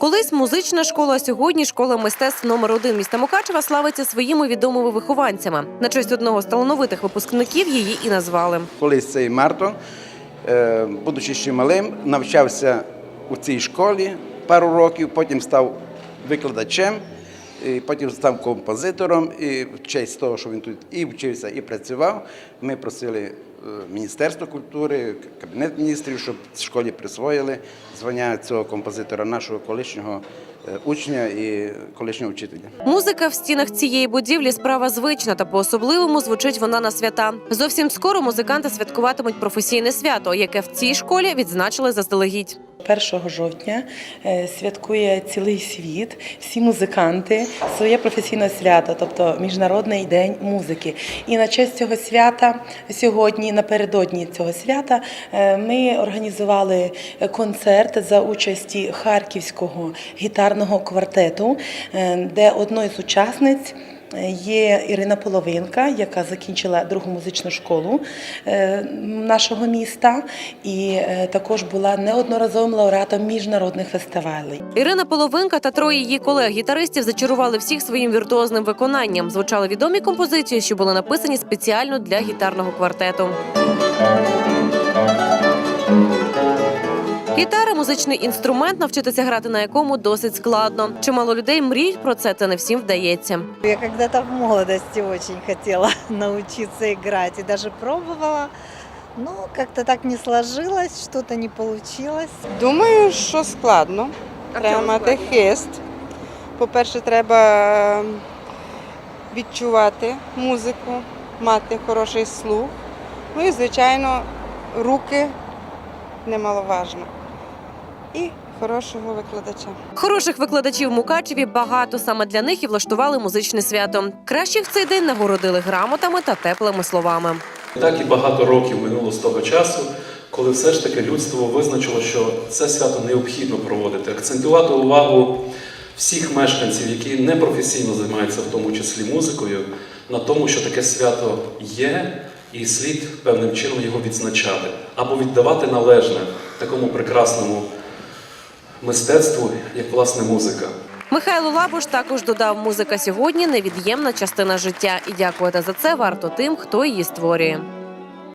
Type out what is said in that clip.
Колись музична школа, а сьогодні школа мистецтв номер один міста Мукачева славиться своїми відомими вихованцями. На честь одного з талановитих випускників її і назвали. Колись цей Мартон, е, будучи ще малим, навчався у цій школі пару років, потім став викладачем, і потім став композитором. І в честь того, що він тут і вчився, і працював, ми просили Міністерство культури, Кабінет міністрів, щоб школі присвоїли звання цього композитора, нашого колишнього е, учня і колишнього вчителя. Музика в стінах цієї будівлі справа звична, та по-особливому звучить вона на свята. Зовсім скоро музиканти святкуватимуть професійне свято, яке в цій школі відзначили заздалегідь. 1 жовтня е, святкує цілий світ, всі музиканти своє професійне свято, тобто Міжнародний день музики. І на честь цього свята сьогодні, напередодні цього свята, е, ми організували концерт за участі харківського гітарного квартету, е, де одною з учасниць. Є Ірина Половинка, яка закінчила другу музичну школу е, нашого міста, і е, також була неодноразовим лауреатом міжнародних фестивалей. Ірина Половинка та троє її колег-гітаристів зачарували всіх своїм віртуозним виконанням. Звучали відомі композиції, що були написані спеціально для гітарного квартету. Гітара музичний інструмент, навчитися грати на якому досить складно. Чимало людей мріють про це, та не всім вдається. Я когда-то в молодости очень хотела научиться играть и даже пробовала. Но как-то так не сложилось, что-то не получилось. Думаю, що складно. Треба мати хист. По-перше, треба відчувати музику, мати хороший слух. Ну і, звичайно, руки немаловажно. І хорошого викладача. Хороших викладачів в Мукачеві багато саме для них і влаштували музичне свято. Кращих в цей день нагородили грамотами та теплими словами. Так і багато років минуло з того часу, коли все ж таки людство визначило, що це свято необхідно проводити, акцентувати увагу всіх мешканців, які непрофесійно займаються, в тому числі музикою, на тому, що таке свято є, і слід певним чином його відзначати або віддавати належне такому прекрасному мистецтву, як власне музика. Михайло Лабуш також додав, музика сьогодні невід'ємна частина життя, і дякувати за це варто тим, хто її створює.